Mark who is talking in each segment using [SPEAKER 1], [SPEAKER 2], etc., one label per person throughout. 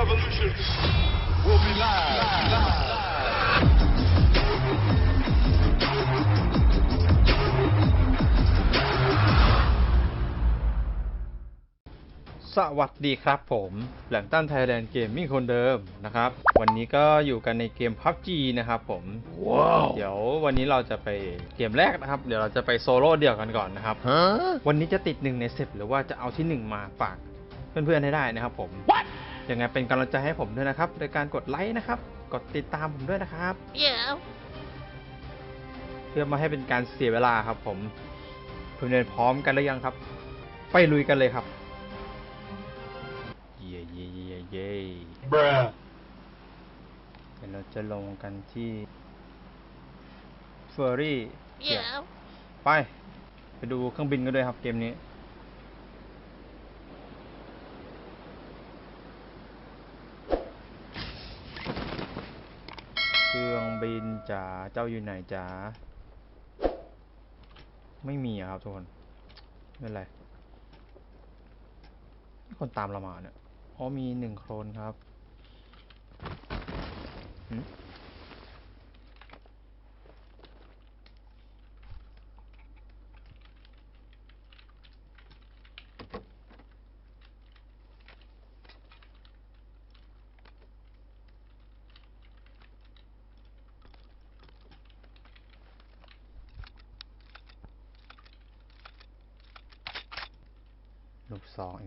[SPEAKER 1] revolution will be live. live.
[SPEAKER 2] สวัสดีครับผมแหลมตั้นไทยแลนด์เกมมิ่งคนเดิมนะครับ วันนี้ก็อยู่กันในเกม PUBG นะครับผม
[SPEAKER 1] ว้าว
[SPEAKER 2] เดี๋ยววันนี้เราจะไปเกมแรกนะครับ เดี๋ยวเราจะไปโซโล่เดี่ยวกันก่อนนะครับวันนี้จะติดหนึ่งในสิบหรือว่าจะเอาที่หนึ่งมาฝากเพื่อนๆให้ได้นะครับผม ยังไงเป็นกำลังใจให้ผมด้วยนะครับ โดยการกดไลค์นะครับ กดติดตามผมด้วยนะครับ
[SPEAKER 3] Yeah.
[SPEAKER 2] เพื่อไมาให้เป็นการเสียเวลาครับ ผมเพื่อนๆพร้อมกันหรือยังครับ ไปลุยกันเลยครับ เย่เย่เย่เย่
[SPEAKER 1] Bruh.
[SPEAKER 2] เดี๋ยวเราจะลงกันที่เฟอร์รี่
[SPEAKER 3] Yeah.
[SPEAKER 2] ไป ไปดูเครื่องบินกันด้วยครับเกมนี้ เครื่อง บินจ๋าเจ้าอยู่ไหนจ๋าไม่มีอะครับทุกคนไม่เป็นไรคนตามเรามาเนี่ยอ๋อมีหนึ่งโครนครับ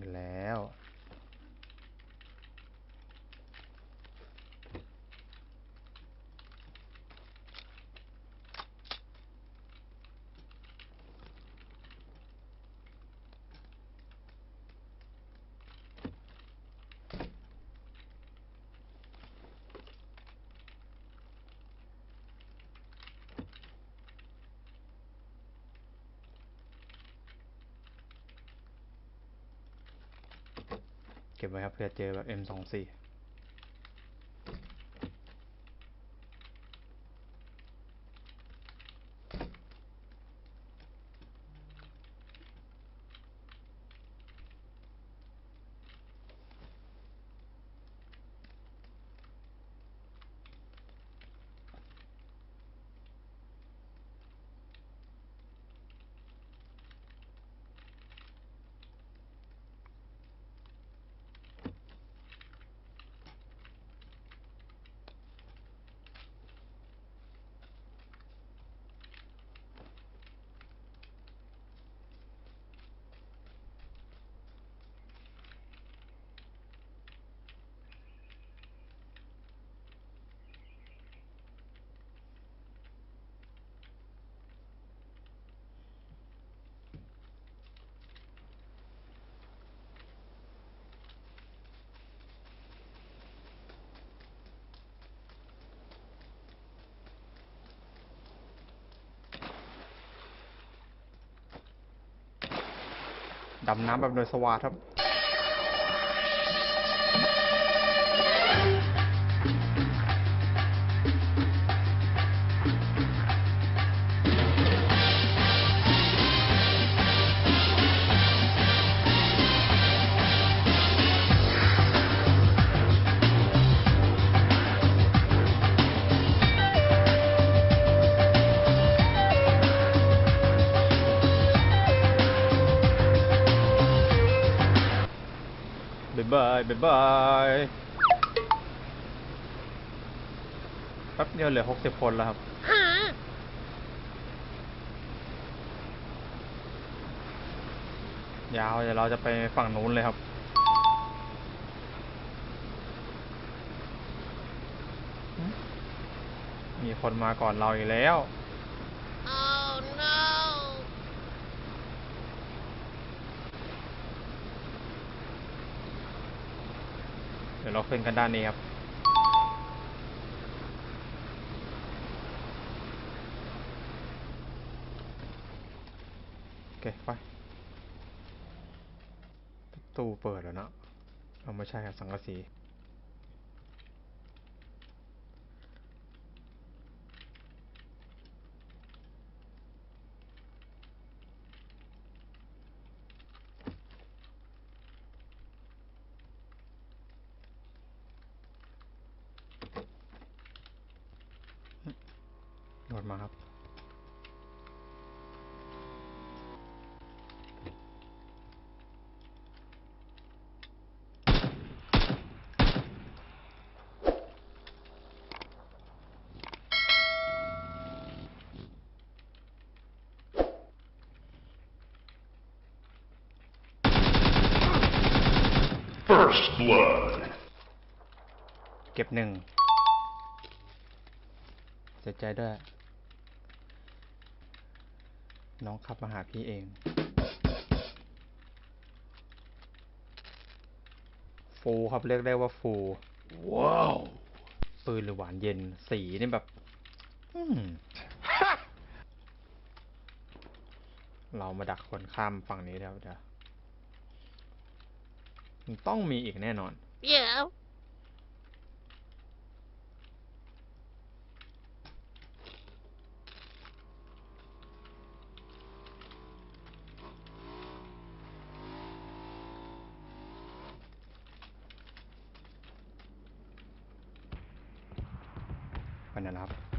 [SPEAKER 2] องอีกแล้ว ก็บไว้ครับเผื่อเจอแบบ M24 ดำน้ำแบบโดยสวาทครับายบายบายบายแป๊บเดียวเหลือหกสิบคนแล้วครับยาวเดี๋ยวเราจะไปฝั่งนู้นเลยครับ มีคนมาก่อนเราอีกแล้ว
[SPEAKER 3] Oh no.
[SPEAKER 2] เดี๋ ยวเราขึ้นกันด้านนี้ครับ โอเค ไปประตูเปิดแล้วเนะเอาไม่ใช่ครับสังกะสี มาครับ
[SPEAKER 1] First blood.
[SPEAKER 2] เก็บหนึ่งเสียใจด้วย น้องขับมาหาพี่เองฟูครับเรียกได้ว่าฟู
[SPEAKER 1] Wow.
[SPEAKER 2] ปืนหรือหวานเย็นสีนี่แบบอืมเรามาดักคนข้ามฝั่งนี้แล้วเดี๋ยวมัน ต้องมีอีกแน่นอน
[SPEAKER 3] Yeah.
[SPEAKER 2] ไปนั่นครับ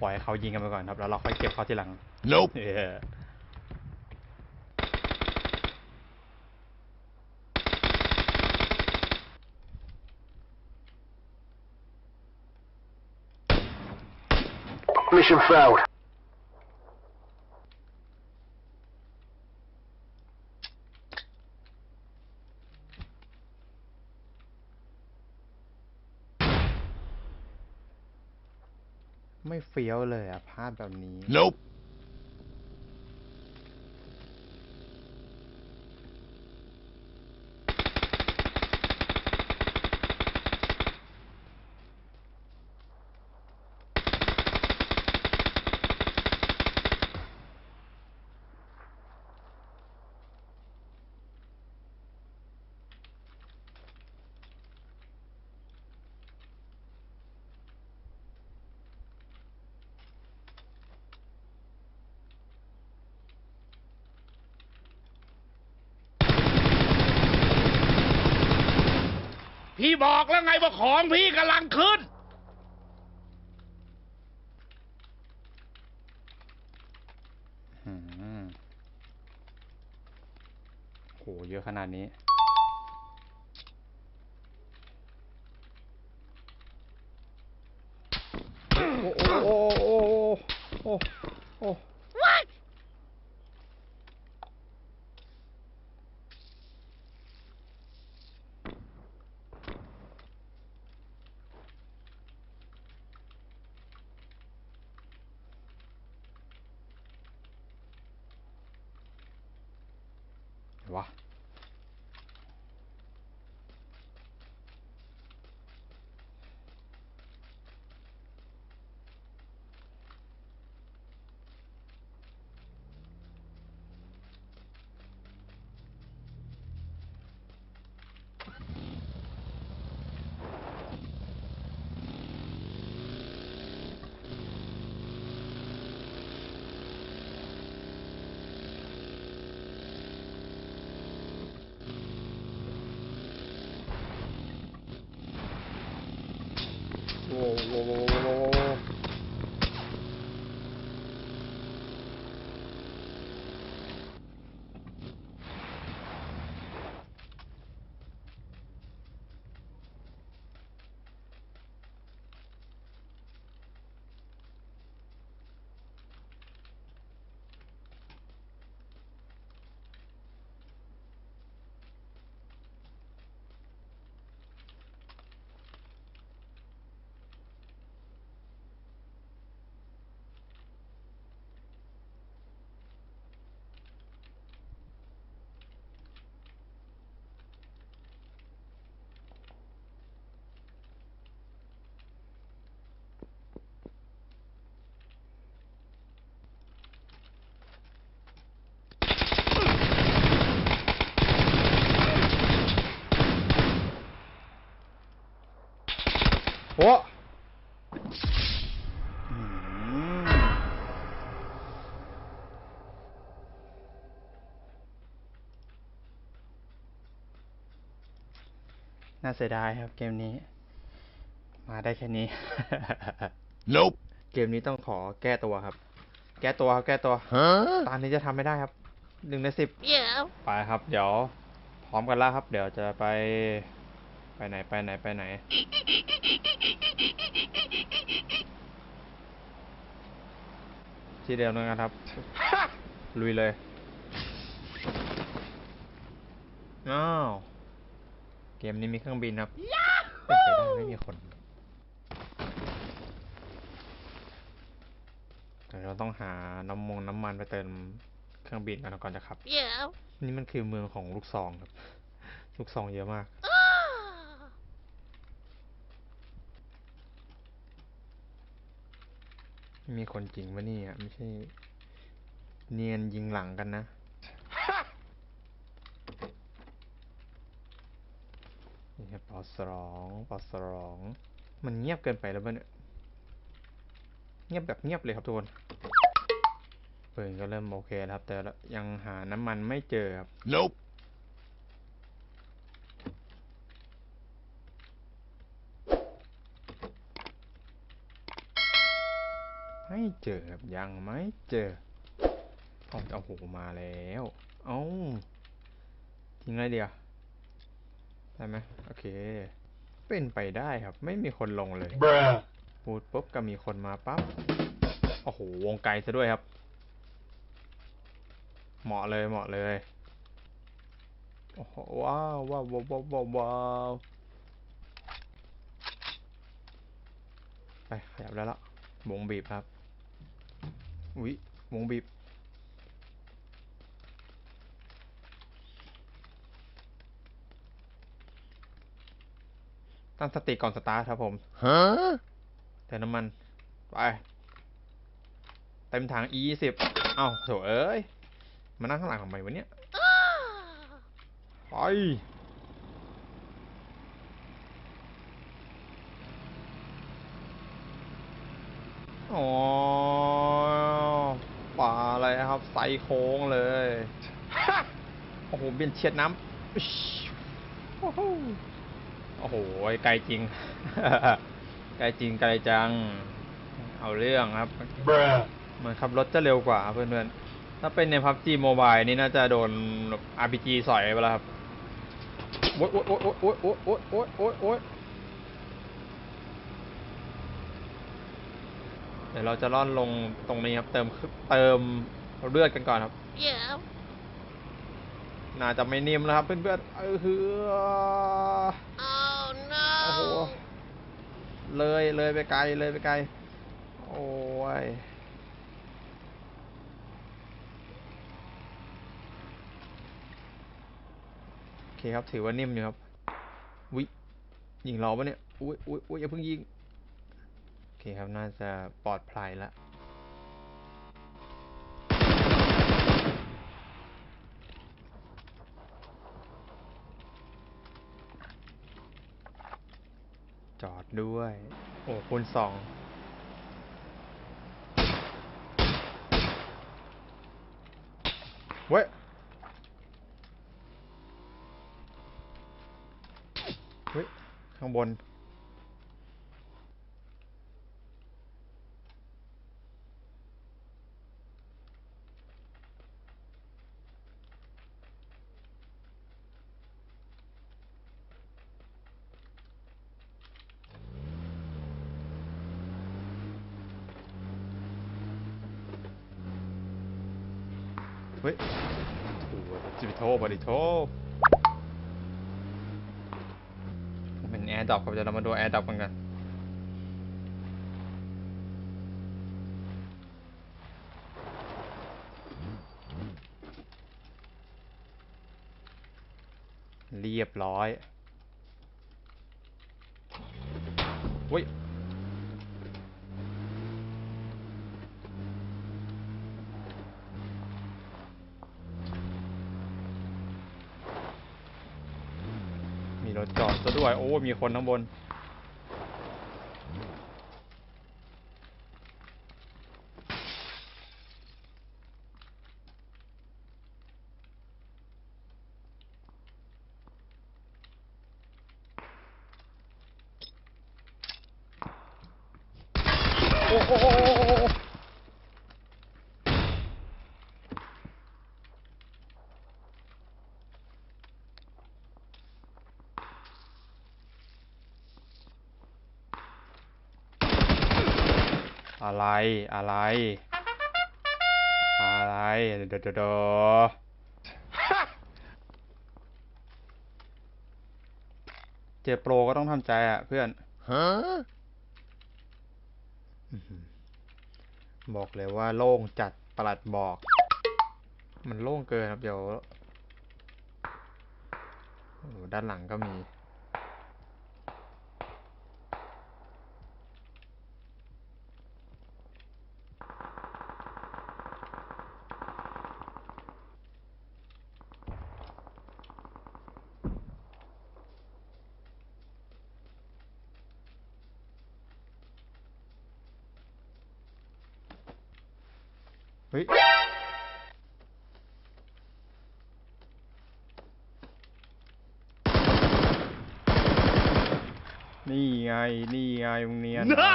[SPEAKER 2] ปล่อยให้เขายิงกันไปก่อนครับ แล้วเราค่อยเก็บเขาทีหลัง
[SPEAKER 1] Nope.
[SPEAKER 2] เออ
[SPEAKER 4] Mission failed.
[SPEAKER 2] ไม่เฟี้ยวเลยอะพลาดแบบนี้
[SPEAKER 1] Nope.
[SPEAKER 5] พี่บอกแล้วไงว่าของพี่กำลังขึ้น
[SPEAKER 2] อืมโห เยอะขนาดนี้ น่าเสียดายครับเกมนี้ มาได้แค่นี้
[SPEAKER 1] Nope.
[SPEAKER 2] เกมนี้ต้องขอแก้ตัวครับ แก้ตัวครับแก้ตัว
[SPEAKER 1] Huh?
[SPEAKER 2] ตอนนี้จะทำไม่ได้ครับหนึ่งในสิบ
[SPEAKER 3] Yeah.
[SPEAKER 2] ไปครับ เดี๋ยว พร้อมกันแล้วครับ เดี๋ยวจะไป ไปไหนไปไหนไปไหน ที่เดิมนะครับ ลุยเลยอ้าว เกมนี้มีเครื่องบินครับเป็นไปได้ไม่มีคนเดี๋ยวเราต้องหาน้ำมงน้ำมันไปเติมเครื่องบินกันก่อนจะขับ
[SPEAKER 3] Yeah.
[SPEAKER 2] นี่มันคือเมืองของลูกซองครับ ลูกซองเยอะมาก
[SPEAKER 3] Ah.
[SPEAKER 2] มีคนจริงปะเนี่ยไม่ใช่ เนียนยิงหลังกันนะ นี่ครับป อสองปอสองมันเงียบเกินไปแล้วปะเนี่ยเงียบแบบเงียบเลยครับทุกคนปืนก็เริ่มโอเคแล้วครับ แต่ยังหาน้ำมันไม่เจอครับ
[SPEAKER 1] Nope.
[SPEAKER 2] ไม่เจอครับยังไม่เจอเอาเอาโหมาแล้ว เอาทิ้งไรเดียว ได้ไหมโอเค เป็นไปได้ครับ ไม่มีคนลงเลย
[SPEAKER 1] Bruh.
[SPEAKER 2] พูดปุ๊บก็มีคนมาปั๊บ โอ้โห วงไกลซะด้วยครับ เหมาะเลยเหมาะเลย โอ้โหว้าวว้าวว้าวว้าวว้าวว้าวไปขยับได้แล้ววงบีบครับ อุ๊ยวงบีบ ตั้งสติก่อนสตาร์ทครับผม
[SPEAKER 1] Huh?
[SPEAKER 2] เติมน้ำมัน ไป เต็มถัง e ยี่สิบเอ้าโถเอ้ย มานั่งข้างหลังทำไมวะเนี่ย
[SPEAKER 3] Ah.
[SPEAKER 2] ไป อ๋อป่าอะไรครับใส่โค้งเลย โอ้โห เบียนเฉียดน้ำ อิ๊ชโอ้โหโอ้โห ไกลจริง ไกลจริงไกลจัง เอาเรื่องครับ
[SPEAKER 1] Bruh.
[SPEAKER 2] เหมือนขับรถจะเร็วกว่าเพื่อนๆ ถ้าเป็นในพับจีโมบายนี่น่าจะโดน RPG สอยไปแล้วครับ โอ๊ยโอ๊ยโอ๊ยโอ๊ยโอ๊ยโอ๊ยโอ๊ยโอ๊ยโอ๊ยเดี๋ยวเราจะล่อนลงตรงนี้ครับ เติมเติมเลือดกันก่อนครับ
[SPEAKER 3] Yeah.
[SPEAKER 2] น่าจะไม่นิ่มแล้วครับเพื่อนๆเออคือ
[SPEAKER 3] Oh
[SPEAKER 2] โอ้โห เลยเลยไปไกลเลยไปไกล โอ้ยโอเคครับถือว่านิ่มอยู่ครับวิยิงเราปะเนี่ย อุ้ยอุ้ยอุ้ยอย่าเพิ่งยิง โอเคครับน่าจะปลอดภัยแล้ว ด้วย โอ้คูณสองเว้ยเฮ้ย ข้างบน ฮ้ยโอ้โหจิบโทบดิโทเป็นแอร์ดรอปครับเดี๋ยวเรามาดูแอร์ดรอปกันกันเรียบร้อยเฮ้ย ซะด้วย โอ้ มีคนข้างบน โอ้โห อะไรอะไร อะไรเดยวเดยวเดยวเจอโปรก็ต้องทำใจอะเพื่อน
[SPEAKER 1] Huh?
[SPEAKER 2] บอกเลยว่าโล่งจัดประหลัดบอก มันโล่งเกินครับเดี๋ยวโอ้โหด้านหลังก็มี นี่ไง นี่ไงมึงเนียนเหรอ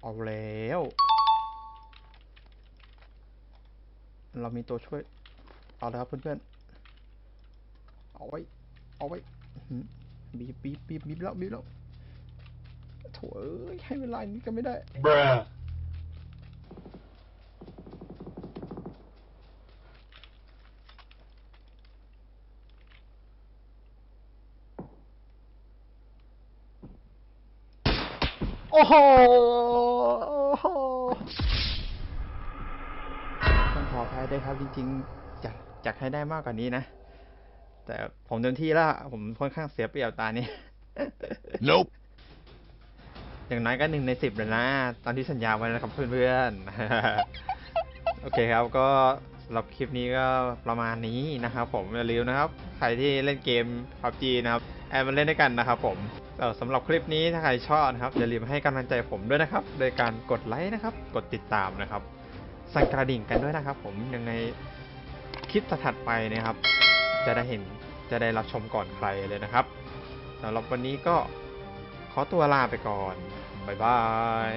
[SPEAKER 2] เอาแล้ว เรามีตัวช่วย เอาแล้วครับเพื่อนๆ เอาไว้ เอาไว้อื้อหือบีบบีบบีบบีบแล้วบีบแล้วโถ่เอ้ยให้เวลาอย่างนี้ก็ไม่ได้ โอ้โหต้องขออภัยด้วยครับจริงๆอยากอยากให้ได้มากกว่านี้นะ แต่ผมเต็มที่แล้วผมค่อนข้างเสียเปรียบตานี้
[SPEAKER 1] Nope.
[SPEAKER 2] อย่างน้อยก็หนึ่งในสิบเลยนะ ตามที่สัญญาไว้นะครับเพื่อนๆ โอเคครับก็สำหรับคลิปนี้ก็ประมาณนี้นะครับผมอย่าลืมนะครับ ใครที่เล่นเกม PUBG นะครับ แอดมาเล่นด้วยกันนะครับผมเอ่อ สำหรับคลิปนี้ถ้าใครชอบนะครับอย่าลืมให้กำลังใจผมด้วยนะครับ โดยการกดไลค์นะครับ กดติดตามนะครับ สั่นกระดิ่งกันด้วยนะครับ ผมยังไงคลิปถัดไปนะครับ จะได้เห็นจะได้รับชมก่อนใครเลยนะครับสำหรับวันนี้ก็ขอตัวลาไปก่อน บ๊ายบาย